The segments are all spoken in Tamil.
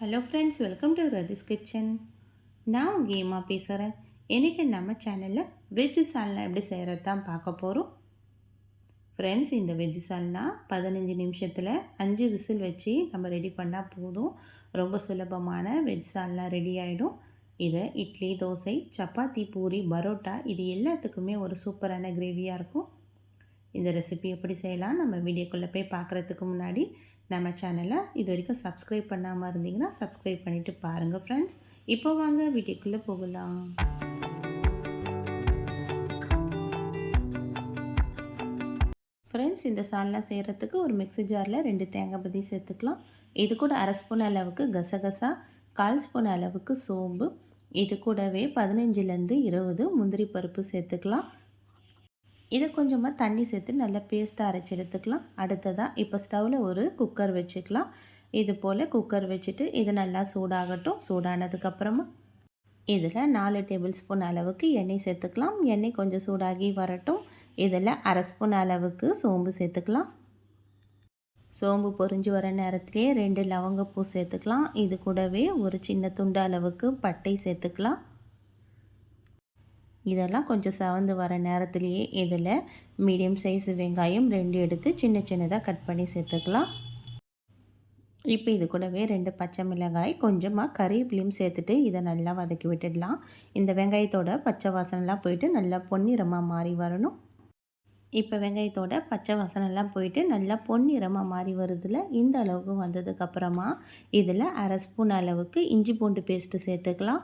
Hello friends welcome to Rathi's kitchen நான் உங்கள் ஏமா பேசுகிறேன் இன்றைக்கி நம்ம சேனலில் வெஜ்ஜு சால்னா எப்படி செய்கிறது தான் பார்க்க போகிறோம் ஃப்ரெண்ட்ஸ் இந்த வெஜ்ஜு சால்னா பதினஞ்சு நிமிஷத்தில் அஞ்சு விசில் வச்சு நம்ம ரெடி பண்ணால் போதும். ரொம்ப சுலபமான வெஜ் சால்னா ரெடி ஆகிடும் இதை இட்லி தோசை சப்பாத்தி பூரி பரோட்டா இது எல்லாத்துக்குமே ஒரு சூப்பரான கிரேவியாக இருக்கும். இந்த ரெசிபி எப்படி செய்யலாம் நம்ம வீடியோக்குள்ளே போய் பார்க்குறதுக்கு முன்னாடி நம்ம சேனலை இது வரைக்கும் சப்ஸ்கிரைப் பண்ணாமல் இருந்தீங்கன்னா சப்ஸ்கிரைப் பண்ணிவிட்டு பாருங்கள் ஃப்ரெண்ட்ஸ் இப்போ வாங்க வீடியோக்குள்ளே போகலாம். ஃப்ரெண்ட்ஸ் இந்த சால்லாம் செய்கிறதுக்கு ஒரு மிக்ஸி ஜாரில் ரெண்டு தேங்காய் பதி சேர்த்துக்கலாம். இது கூட அரை ஸ்பூன் அளவுக்கு கசகசா கால் ஸ்பூன் அளவுக்கு சோம்பு. இது கூடவே பதினஞ்சுலேருந்து இருபது முந்திரி பருப்பு சேர்த்துக்கலாம். இதை கொஞ்சமாக தண்ணி சேர்த்து நல்லா பேஸ்ட்டாக அரைச்சி எடுத்துக்கலாம். அடுத்ததாக இப்போ ஸ்டவ்வில் ஒரு குக்கர் வச்சுக்கலாம். இது போல் குக்கர் வச்சுட்டு இது நல்லா சூடாகட்டும். சூடானதுக்கப்புறமா இதில் நாலு டேபிள் ஸ்பூன் அளவுக்கு எண்ணெய் சேர்த்துக்கலாம். எண்ணெய் கொஞ்சம் சூடாகி வரட்டும். இதில் அரை ஸ்பூன் அளவுக்கு சோம்பு சேர்த்துக்கலாம். சோம்பு பொறிஞ்சு வர நேரத்துலேயே ரெண்டு லவங்கப்பூ சேர்த்துக்கலாம். இது கூடவே ஒரு சின்ன துண்டு அளவுக்கு பட்டை சேர்த்துக்கலாம். இதெல்லாம் கொஞ்சம் சவந்து வர நேரத்துலேயே இதில் மீடியம் சைஸ் வெங்காயம் ரெண்டு எடுத்து சின்ன சின்னதாக கட் பண்ணி சேர்த்துக்கலாம். இப்போ இது கூடவே ரெண்டு பச்சை மிளகாய் கொஞ்சமாக கறிவேப்பிலையும் சேர்த்துட்டு இதை நல்லா வதக்கி விட்டுடலாம். இந்த வெங்காயத்தோட பச்சை வாசனைலாம் போயிட்டு நல்லா பொன்னிறமாக மாறி வரணும். இப்போ வெங்காயத்தோட பச்சை வாசனைலாம் போயிட்டு நல்லா பொன்னிறமாக மாறி வருதில் இந்த அளவுக்கு வந்ததுக்கப்புறமா இதில் அரை ஸ்பூன் அளவுக்கு இஞ்சி பூண்டு பேஸ்ட்டு சேர்த்துக்கலாம்.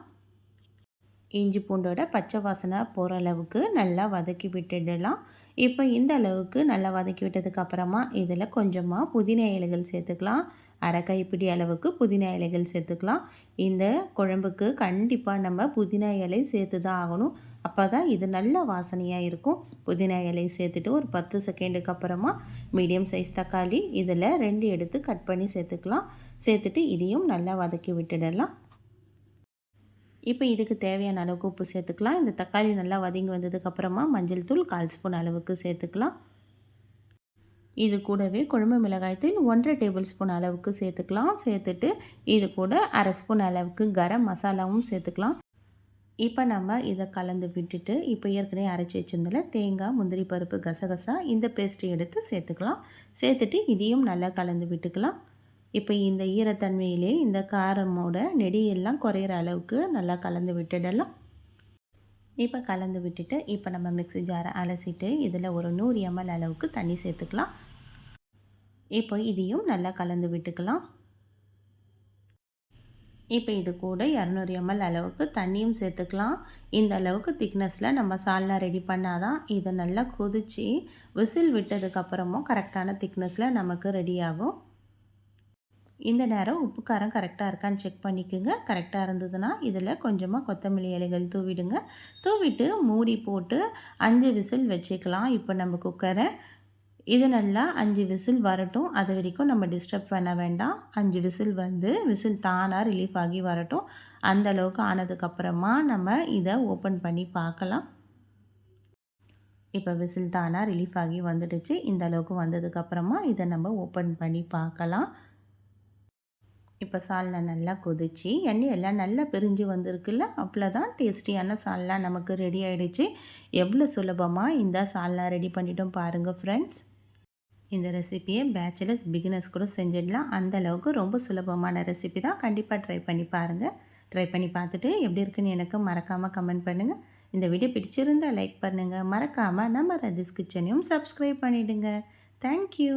இஞ்சி பூண்டோட பச்சை வாசனை போகிற அளவுக்கு நல்லா வதக்கி விட்டுடலாம். இப்போ இந்த அளவுக்கு நல்லா வதக்கி விட்டதுக்கு அப்புறமா இதில் கொஞ்சமாக புதினா இலைகள் சேர்த்துக்கலாம். அரை கைப்பிடி அளவுக்கு புதினா இலைகள் சேர்த்துக்கலாம். இந்த குழம்புக்கு கண்டிப்பாக நம்ம புதினா இலை சேர்த்து தான் ஆகணும். அப்போ தான் இது நல்ல வாசனையாக இருக்கும். புதினா இலை சேர்த்துட்டு ஒரு பத்து செகண்டுக்கு அப்புறமா மீடியம் சைஸ் தக்காளி இதில் ரெண்டு எடுத்து கட் பண்ணி சேர்த்துக்கலாம். சேர்த்துட்டு இதையும் நல்லா வதக்கி விட்டுடலாம். இப்போ இதுக்கு தேவையான அளவுக்கு உப்பு சேர்த்துக்கலாம். இந்த தக்காளி நல்லா வதங்கி வந்ததுக்கப்புறமா மஞ்சள் தூள் கால் ஸ்பூன் அளவுக்கு சேர்த்துக்கலாம். இது கூடவே குழம்பு மிளகாய்த்தூள் ஒன்றரை டேபிள் ஸ்பூன் அளவுக்கு சேர்த்துக்கலாம். சேர்த்துட்டு இது கூட அரை ஸ்பூன் அளவுக்கு கரம் மசாலாவும் சேர்த்துக்கலாம். இப்போ நம்ம இதை கலந்து விட்டுட்டு இப்போ ஏற்கனவே அரைச்சி வச்சிருந்தல தேங்காய் முந்திரி பருப்பு கசகசா இந்த பேஸ்ட்டை எடுத்து சேர்த்துக்கலாம். சேர்த்துட்டு இதையும் நல்லா கலந்து விட்டுக்கலாம். இப்போ இந்த ஈரத்தன்மையிலே இந்த காரமோட நெடியெல்லாம் குறையிற அளவுக்கு நல்லா கலந்து விட்டுடலாம். இப்போ கலந்து விட்டுட்டு இப்போ நம்ம மிக்ஸி ஜாரை அலசிட்டு இதில் ஒரு நூறு எம்எல் அளவுக்கு தண்ணி சேர்த்துக்கலாம். இப்போ இதையும் நல்லா கலந்து விட்டுக்கலாம். இப்போ இது கூட இரநூறு எம்எல் அளவுக்கு தண்ணியும் சேர்த்துக்கலாம். இந்த அளவுக்கு திக்னஸில் நம்ம சால்னா ரெடி பண்ணால் தான் இதை நல்லா கொதித்து விசில் விட்டதுக்கப்புறமும் கரெக்டான திக்னஸில் நமக்கு ரெடி ஆகும். இந்த நேரம் உப்பு காரம் கரெக்டாக இருக்கான்னு செக் பண்ணிக்கோங்க. கரெக்டாக இருந்ததுன்னா இதில் கொஞ்சமாக கொத்தமல்லி இலைகள் தூவிடுங்க. தூவிட்டு மூடி போட்டு அஞ்சு விசில் வச்சுக்கலாம். இப்போ நம்ம குக்கரை இது நல்லா அஞ்சு விசில் வரட்டும். அது வரைக்கும் நம்ம டிஸ்டர்ப் பண்ண வேண்டாம். அஞ்சு விசில் வந்து விசில் தானாக ரிலீஃப் ஆகி வரட்டும். அந்த அளவுக்கு ஆனதுக்கப்புறமா நம்ம இதை ஓப்பன் பண்ணி பார்க்கலாம். இப்போ விசில் தானாக ரிலீஃப் ஆகி வந்துடுச்சு. இந்த அளவுக்கு வந்ததுக்கப்புறமா இதை நம்ம ஓப்பன் பண்ணி பார்க்கலாம். இப்போ சால்னா நல்லா கொதிச்சு எண்ணெய் எல்லாம் நல்லா பிரிஞ்சு வந்திருக்குல்ல அவ்வளோதான் டேஸ்டியான சால்னா நமக்கு ரெடி ஆகிடுச்சு எவ்வளோ சுலபமாக இந்த சால்னா ரெடி பண்ணிட்டோம் பாருங்கள் ஃப்ரெண்ட்ஸ் இந்த ரெசிப்பியை பேச்சுலர்ஸ் பிகினர்ஸ் கூட செஞ்சிடலாம். அந்தளவுக்கு ரொம்ப சுலபமான ரெசிபி தான். கண்டிப்பாக ட்ரை பண்ணி பாருங்கள் ட்ரை பண்ணி பார்த்துட்டு எப்படி இருக்குன்னு எனக்கு மறக்காமல் கமெண்ட் பண்ணுங்கள் இந்த வீடியோ பிடிச்சிருந்தால் லைக் பண்ணுங்கள் மறக்காமல் நம்ம ரதிஸ் கிச்சனையும் சப்ஸ்கிரைப் பண்ணிவிடுங்க தேங்க்யூ